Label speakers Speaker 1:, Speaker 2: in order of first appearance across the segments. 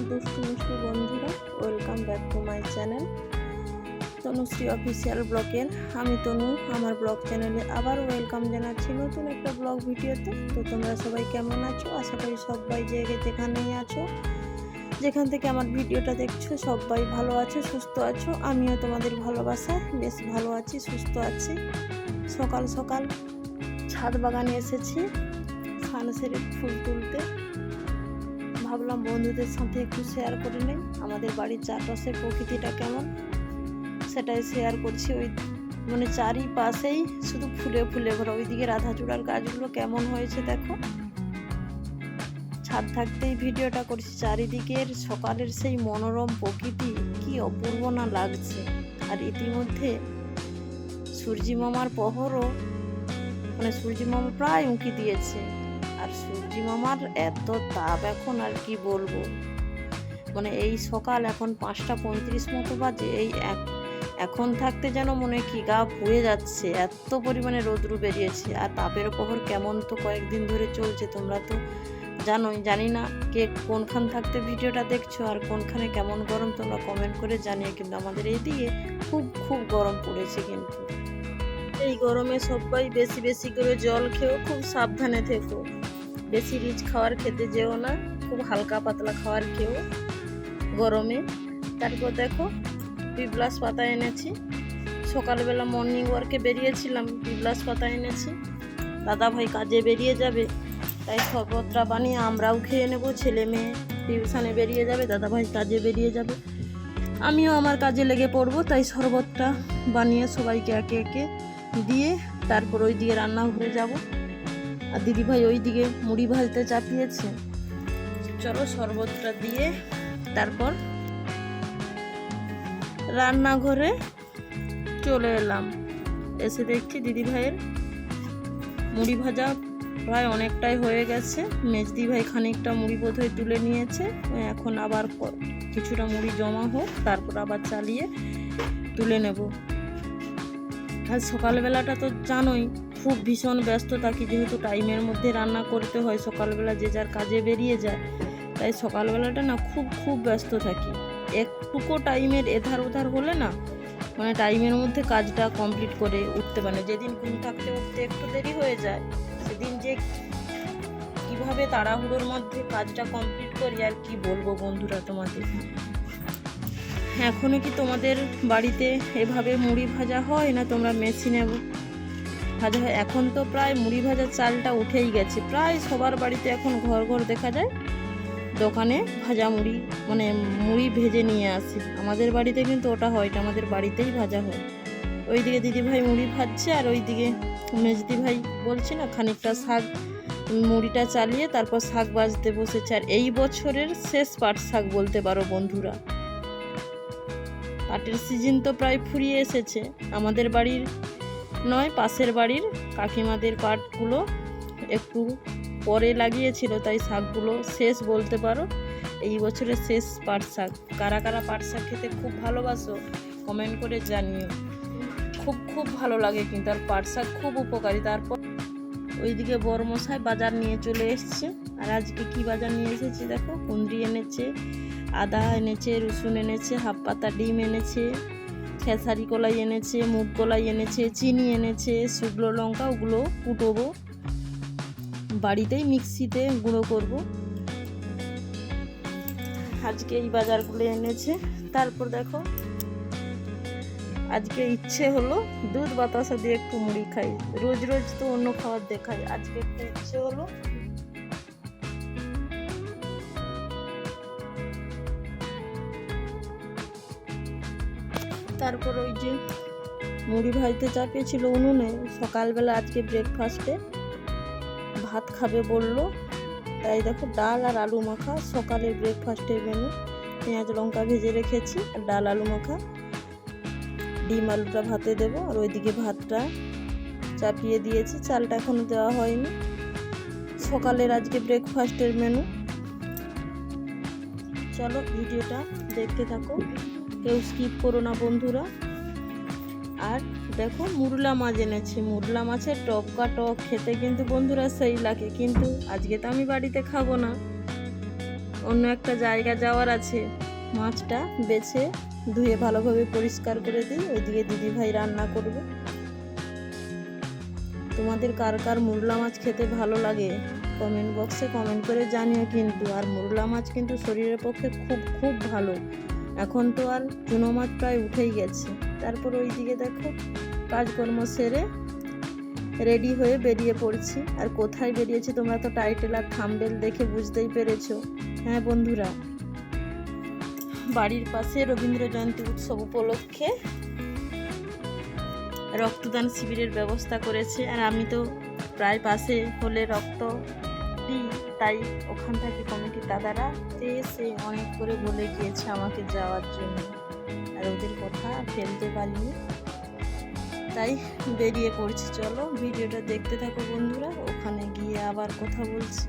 Speaker 1: আমার দুষ্টু মিষ্টি বন্ধুরা welcome back to my channel Tanushree official ব্লগের, আমি তনু, আমার ব্লগ চ্যানেলে আবার ওয়েলকাম জানাচ্ছি নতুন একটা ব্লগ ভিডিওতে। তো তোমরা সবাই কেমন আছো? আশা করি সবাই জায়গায় যেখানেই আছো, যেখান থেকে আমার ভিডিওটা দেখছ, সবাই ভালো আছো, সুস্থ আছো। আমিও তোমাদের ভালোবাসা, বেশ ভালো আছি, সুস্থ আছি। সকাল সকাল ছাদ বাগানে এসেছি, সানসেটের ফুল তুলতে। ভাবলাম বন্ধুদের সাথে একটু শেয়ার করে নেই। আমাদের বাড়ির চারপাশের প্রকৃতিটা কেমন? সেটাই শেয়ার করছি। ওই মানে চারিপাশেই শুধু ফুলে ফুলে ভরা। ওইদিকে রাধাচূড়ার গাছগুলো কেমন হয়েছে দেখো। ছাদ থাকতেই ভিডিওটা করছি। চারিদিকের সকালের সেই মনোরম প্রকৃতি কি অপূর্ব না লাগছে। আর ইতিমধ্যে সূর্যি মামার পহরও মানে সূর্যি মামা প্রায় উঁকি দিয়েছে। আর সূর্যি মামার এত তাপ এখন আর কি বলব? মানে এই সকাল এখন পাঁচটা পঁয়ত্রিশ মতো বাজে, এই এক, এখন থাকতে যেন মনে কি গা পুড়ে যাচ্ছে, এত পরিমাণে রোদ্রু বেরিয়েছে, আর তাপের প্রহর কেমন তো কয়েকদিন ধরে চলছে তোমরা তো জানোই, জানি না কে কোনখান থাকতে ভিডিওটা দেখছ আর কোনখানে কেমন গরম তোমরা কমেন্ট করে জানিয়ে কিন্তু আমাদের এইদিকে খুব খুব গরম পড়েছে কিন্তু। এই গরমে সবাই বেশি বেশি করে জল খেয়েও খুব সাবধানে থেকো। বেশি রিচ খাবার খেতে যেও না, খুব হালকা পাতলা খাবার খেও গরমে। তারপর দেখো পিপলাস পাতা এনেছি। সকালবেলা মর্নিং ওয়ার্কে বেরিয়েছিলাম পিপলাস পাতা এনেছি। দাদা ভাই কাজে বেরিয়ে যাবে, তাই শরবতটা বানিয়ে আমরাও খেয়ে নেব, ছেলে মেয়ে টিউশনে বেরিয়ে যাবে, দাদা ভাই কাজে বেরিয়ে যাবে। আমিও আমার কাজে লেগে পড়ব, তাই শরবতটা বানিয়ে সবাইকে একে একে দিয়ে তারপর ওই দিকে রান্নাঘরে যাব। আর দিদিভাই ওই দিকে মুড়ি ভাজতে চাপিয়েছে। চলো শরবতটা দিয়ে তারপর রান্নাঘরে চলে এলাম। এসে দেখছি দিদিভাইয়ের মুড়ি ভাজা প্রায় অনেকটাই হয়ে গেছে। মেজদি ভাই খানিকটা মুড়ি বোধহয় তুলে নিয়েছে। এখন আবার কিছুটা মুড়ি জমা হোক, তারপর আবার চালিয়ে তুলে নেব। আর সকালবেলাটা তো জানোই খুব ভীষণ ব্যস্ত থাকি, যেহেতু টাইমের মধ্যে রান্না করতে হয়, সকালবেলা যে যার কাজে বেরিয়ে যায়, তাই সকালবেলাটা না খুব খুব ব্যস্ত থাকি। একটুকু টাইমের এধার ওধার হলে না মানে টাইমের মধ্যে কাজটা কমপ্লিট করে উঠতে পারে যেদিন ঘুম থাকতে, উঠতে একটু দেরি হয়ে যায়, সেদিন যে কীভাবে তাড়াহুড়োর মধ্যে কাজটা কমপ্লিট করি, আর কি বলব বন্ধুরা তোমাদের? এখনও কি তোমাদের বাড়িতে এভাবে মুড়ি ভাজা হয়, না তোমরা মেশিনে ভাজা হয় এখন তো প্রায় মুড়ি ভাজার চালটা উঠেই গেছে। প্রায় সবার বাড়িতে এখন ঘর ঘর দেখা যায়। দোকানে ভাজা মুড়ি মানে মুড়ি ভেজে নিয়ে আসে। আমাদের বাড়িতে কিন্তু ওটা হয় আমাদের বাড়িতেই ভাজা হয়। ওইদিকে দিদিভাই মুড়ি ভাজছে আর ওইদিকে মেজদি ভাই বলছি না, খানিকটা শাক, মুড়িটা চালিয়ে তারপর শাক বাজতে বসেছে। আর এই বছরের শেষ পাট শাক বলতে পারো বন্ধুরা। পাটের সিজন তো প্রায় ফুরিয়ে এসেছে। আমাদের বাড়ির নয়, পাশের বাড়ির কাকিমাদের পাটগুলো একটু পরে লাগিয়েছিল, তাই শাকগুলো শেষ বলতে পারো। এই বছরের শেষ পাট শাক। কারা কারা পাট শাক খেতে খুব ভালোবাসো কমেন্ট করে জানিও। খুব খুব ভালো লাগে কিন্তু, আর পাট শাক খুব উপকারী। তারপর ওইদিকে বড়মশাই বাজার নিয়ে চলে এসছে। আর আজকে কি বাজার নিয়ে এসেছে দেখো? কুন্দ্রি এনেছে, আদা এনেছে, রসুন এনেছে, হাফ পাতা, ডিম এনেছে। খেসারি কলাই এনেছে, মুগ কলাই এনেছে, চিনি এনেছে, শুকনো লঙ্কা ওগুলো কুটোবো। বাড়িতেই মিক্সিতে গুঁড়ো করব। আজকে এই বাজারগুলো এনেছে। তারপর দেখো, আজকে ইচ্ছে হলো দুধ বাতাসা দিয়ে একটু মুড়ি খাই। রোজ রোজ তো অন্য খাবার দেখাই আজকে একটু ইচ্ছে হলো তারপর ওই যে মুড়ি ভাজতে চাপিয়েছিল উনুনে, সকালবেলা আজকে ব্রেকফাস্টে ভাত খাবে বলল। তাই দেখো ডাল আর আলু মাখা, সকালের ব্রেকফাস্টের মেনু পেঁয়াজ লঙ্কা ভেজে রেখেছি, আর ডাল আলু মাখা। ডিম আলুটা ভাতে দেবো, আর ওইদিকে ভাতটা চাপিয়ে দিয়েছি, চালটা এখনও দেওয়া হয়নি। সকালের আজকে ব্রেকফাস্টের মেনু চলো ভিডিওটা দেখতে থাকো। কেউ স্কিপ করো না বন্ধুরা। আর দেখো মুরলা মাছ এনেছে। মুরলা মাছের টপকা টক খেতে কিন্তু বন্ধুরা সেই লাগে। কিন্তু আজকে তো আমি বাড়িতে খাব না। অন্য একটা জায়গা যাওয়ার আছে। মাছটা বেছে ধুয়ে ভালোভাবে পরিষ্কার করে দিই। ওইদিকে দিদি ভাই রান্না করবে। তোমাদের কার কার মুরলা মাছ খেতে ভালো লাগে? কমেন্ট বক্সে কমেন্ট করে জানিও কিন্তু। আর মুরলা মাছ কিন্তু শরীরের পক্ষে খুব খুব ভালো। এখন তো আর চুনো মাছ প্রায় উঠেই গেছে। তারপর ওই দিকে দেখো, কাজকর্ম সেরে রেডি হয়ে বেরিয়ে পড়ছি। আর কোথায় বেরিয়েছি তোমরা তো টাইটেল আর থাম্বেল দেখে বুঝতেই পেরেছ। হ্যাঁ বন্ধুরা, বাড়ির পাশে রবীন্দ্র জয়ন্তী উৎসব উপলক্ষে রক্তদান শিবিরের ব্যবস্থা করেছে। আর আমি তো প্রায় পাশে হলে রক্ত তাই ওখান থেকে কমিটির দাদারা এসে অনেক করে বলে গিয়েছে আমাকে যাওয়ার জন্য। আর ওদের কথা ফেলতে পারিনি। তাই বেরিয়ে পড়ছি। চলো, ভিডিওটা দেখতে থাকো বন্ধুরা। ওখানে গিয়ে আবার কথা বলছি।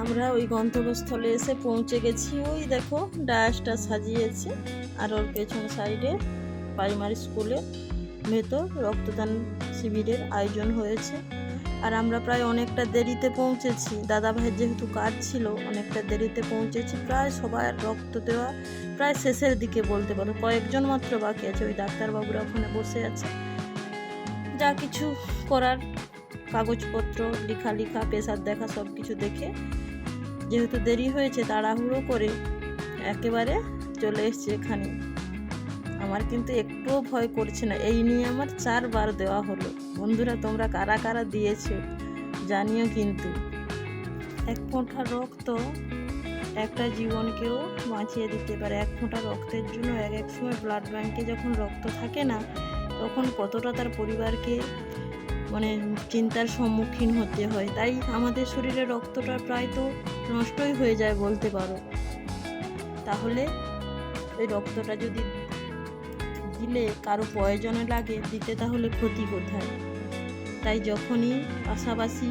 Speaker 1: আমরা ওই গন্তব্যস্থলে এসে পৌঁছে গেছি। ওই দেখো ডায়াসটা সাজিয়েছে। আর ওর পেছন সাইডে প্রাইমারি স্কুলে ভেতর রক্তদান শিবিরের আয়োজন হয়েছে। আর আমরা প্রায় অনেকটা দেরিতে পৌঁছেছি। দাদা যেহেতু কাজ ছিল, অনেকটা দেরিতে পৌঁছেছি। প্রায় সবার রক্ত দেওয়া প্রায় শেষের দিকে বলতে পারো। কয়েকজন মাত্র বাকি আছে, ওই ডাক্তারবাবুরা ওখানে বসে আছে। যা কিছু করার, কাগজপত্র লেখা লেখা পেশার দেখা সব কিছু দেখে যেহেতু দেরি হয়েছে, তাড়াহুড়ো করে একেবারে চলে এসছে এখানে। আমার কিন্তু একটুও ভয় করছে না। এই নিয়ে আমার চারবার দেওয়া হলো। বন্ধুরা, তোমরা কারা কারা দিয়েছ জানিও কিন্তু। এক ফোঁটা রক্ত একটা জীবনকেও বাঁচিয়ে দিতে পারে। এক ফোঁটা রক্তের জন্য এক এক সময় ব্লাড ব্যাঙ্কে যখন রক্ত থাকে না, তখন কতটা তার পরিবারকে মানে চিন্তার সম্মুখীন হতে হয়। তাই আমাদের শরীরে রক্তটা প্রায় তো নষ্টই হয়ে যায় বলতে পারো। তাহলে ওই রক্তটা যদি দিলে কারও প্রয়োজনে লাগে, দিতে তাহলে ক্ষতি কোথায়? তাই যখনই পাশাপাশি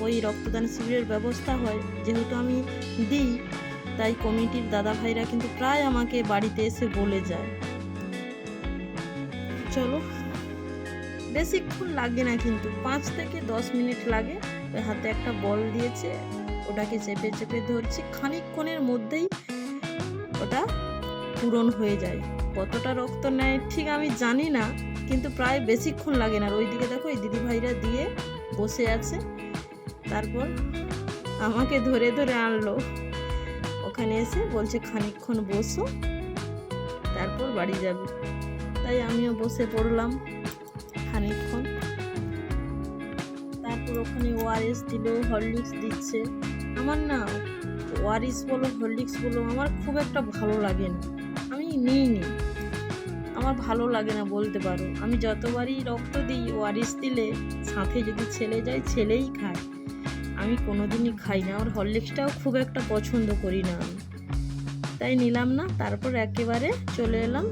Speaker 1: ওই রক্তদান শিবিরের ব্যবস্থা হয়, যেহেতু আমি দিই, তাই কমিটির দাদা ভাইরা কিন্তু প্রায় আমাকে বাড়িতে এসে বলে যায়। চলো বেশিক্ষণ লাগে না কিন্তু পাঁচ থেকে দশ মিনিট লাগে। ওই হাতে একটা বল দিয়েছে, ওটাকে চেপে চেপে ধরছি, খানিকক্ষণের মধ্যেই ওটা পূরণ হয়ে যায়। কতটা রক্ত নেয় ঠিক আমি জানি না, কিন্তু প্রায় বেশিক্ষণ লাগে না। আর ওইদিকে দেখো, এই দিদি ভাইরা দিয়ে বসে আছে, তারপর আমাকে ধরে ধরে আনলো। ওখানে এসে বলছে, খানিকক্ষণ বসো, তারপর বাড়ি যাবে। তাই আমিও বসে পড়লাম। ওখানে ওআরএস দিল, হরলিক্স দিচ্ছে। আমার না ওয়ারিস বলো, হরলিক্স বলো, আমার খুব একটা ভালো লাগে না। আমি নিই নি আমার ভালো লাগে না বলতে পারো। আমি যতবারই রক্ত দিই ওয়ারিস দিলে সাথে যদি ছেলে যায়, ছেলেই খায়। আমি কোনোদিনই খাই না। আমার হরলিক্সটাও খুব একটা পছন্দ করি না আমি। তাই নিলাম না, তারপর একেবারে চলে এলাম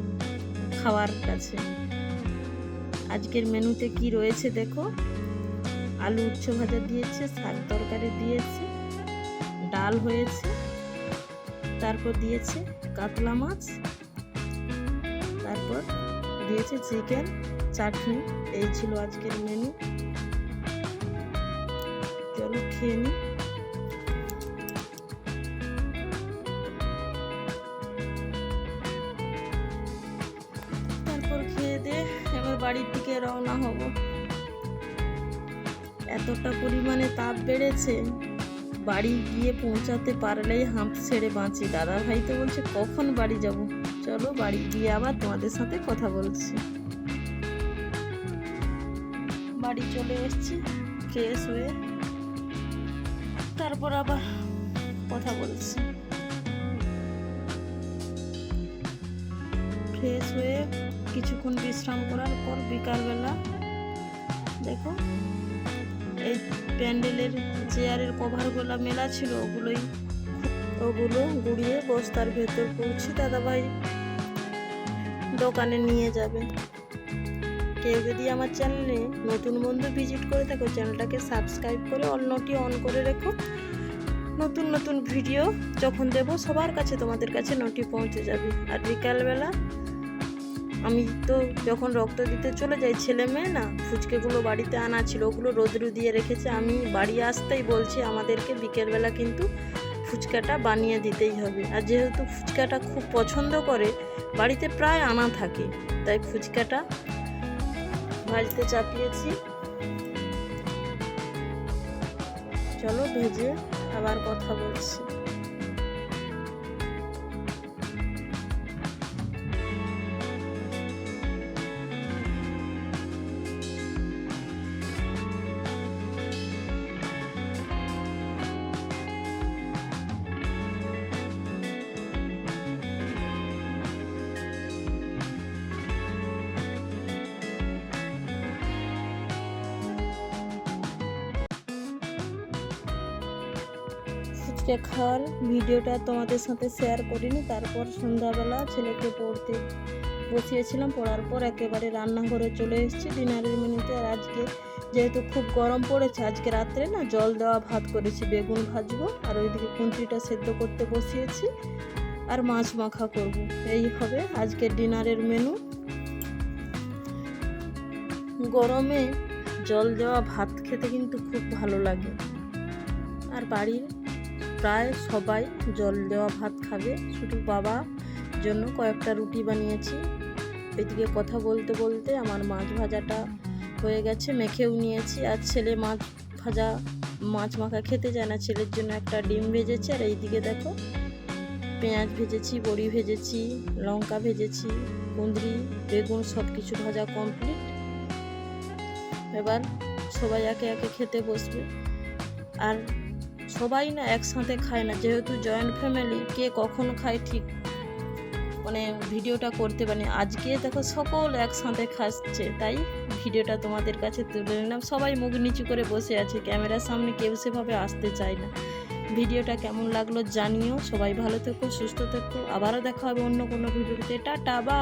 Speaker 1: খাওয়ার কাছে। আজকের মেনুতে কি রয়েছে দেখো। আলু উচ্চ ভাজা দিয়েছে, শাক তরকারি দিয়েছে, ডাল হয়েছে, তারপর দিয়েছে কাতলা মাছ, তারপর দিয়েছে চিকেন, চাটনি, এই ছিল আজকের মেনু চলো খেয়ে নিই তারপর খেয়ে দিয়ে এবার বাড়ির দিকে রওনা হব। এতটা পরিমাণে তাপ বেড়েছে, বাড়ি গিয়ে পৌঁছাতে পারলেই হাঁপ ছেড়ে বাঁচি। দাদা ভাই তো বলছে, কখন বাড়ি যাব? চলো বাড়ি গিয়ে আবার তোমাদের সাথে কথা বলছি। বাড়ি চলে এসেছি ফ্রেশ হয়ে। তারপর আবার কথা বলছি। ফ্রেশ হয়ে কিছুক্ষণ বিশ্রাম করার পর বিকালবেলা, দেখো এই প্যান্ডেলের চেয়ারের কভারগুলো মেলা ছিল, ওগুলোই ওগুলো গুড়িয়ে বস্তার ভেতর করছি দাদাভাই দোকানে নিয়ে যাবে। কেউ যদি আমার চ্যানেলে নতুন বন্ধু ভিজিট করে থাকো, চ্যানেলটাকে সাবস্ক্রাইব করে অন্যটি অন করে রেখো। নতুন নতুন ভিডিও যখন দেব, সবার কাছে তোমাদের কাছে নোটি পৌঁছে যাবে। আর বিকালবেলা আমি তো যখন রক্ত দিতে চলে যাই, ছেলে মেয়ে না, ফুচকেগুলো বাড়িতে আনা ছিল, ওগুলো রোদ্রু দিয়ে রেখেছে। আমি বাড়ি আসতেই বলছি আমাদেরকে বিকেলবেলা কিন্তু ফুচকাটা বানিয়ে দিতেই হবে। আর যেহেতু ফুচকাটা খুব পছন্দ করে, বাড়িতে প্রায় আনা থাকে, তাই ফুচকাটা ভাজতে চাপিয়েছি। চলো ভেজে আবার কথা বলছি। ফুচকা খাওয়ার ভিডিওটা তোমাদের সাথে শেয়ার করিনি। তারপর সন্ধ্যাবেলা ছেলেকে পড়তে বসিয়েছিলাম। পড়ার পর একেবারে রান্নাঘরে চলে এসেছি ডিনারের মেনুতে। আর আজকে যেহেতু খুব গরম পড়েছে, আজকে রাত্রে না জল দেওয়া ভাত করেছি, বেগুন ভাজবো আর ওইদিকে কুন্ত্রিটা সেদ্ধ করতে বসিয়েছি আর মাছ মাখা করব। এই হবে আজকের ডিনারের মেনু। গরমে জল দেওয়া ভাত খেতে কিন্তু খুব ভালো লাগে। আর বাড়ির প্রায় সবাই জল দেওয়া ভাত খাবে। শুধু বাবা জন্য কয়েকটা রুটি বানিয়েছি। এদিকে কথা বলতে বলতে আমার মাছ ভাজাটা হয়ে গেছে, মেখেও নিয়েছি। আর ছেলে মাছ ভাজা, মাছ মাখা খেতে চায় না, ছেলের জন্য একটা ডিম ভেজেছি। আর এইদিকে দেখো, পেঁয়াজ ভেজেছি, বড়ি ভেজেছি, লঙ্কা ভেজেছি, কুঁদরি, বেগুন সব কিছু ভাজা কমপ্লিট এবার সবাই একে একে খেতে বসবে। আর সবাই না একসাথে খায় না, যেহেতু জয়েন্ট ফ্যামিলি কে কখন খায় ঠিক মানে ভিডিওটা করতে পারি আজকে দেখো সকল একসাথে খাচ্ছে, তাই ভিডিওটা তোমাদের কাছে তুলে নিলাম। সবাই মুখ নিচু করে বসে আছে, ক্যামেরার সামনে কেউ সেভাবে আসতে চায় না। ভিডিওটা কেমন লাগল জানিও, সবাই ভালো থেকো, সুস্থ থেকো, আবারও দেখা হবে অন্য কোনো ভিডিওতে। টাটা বা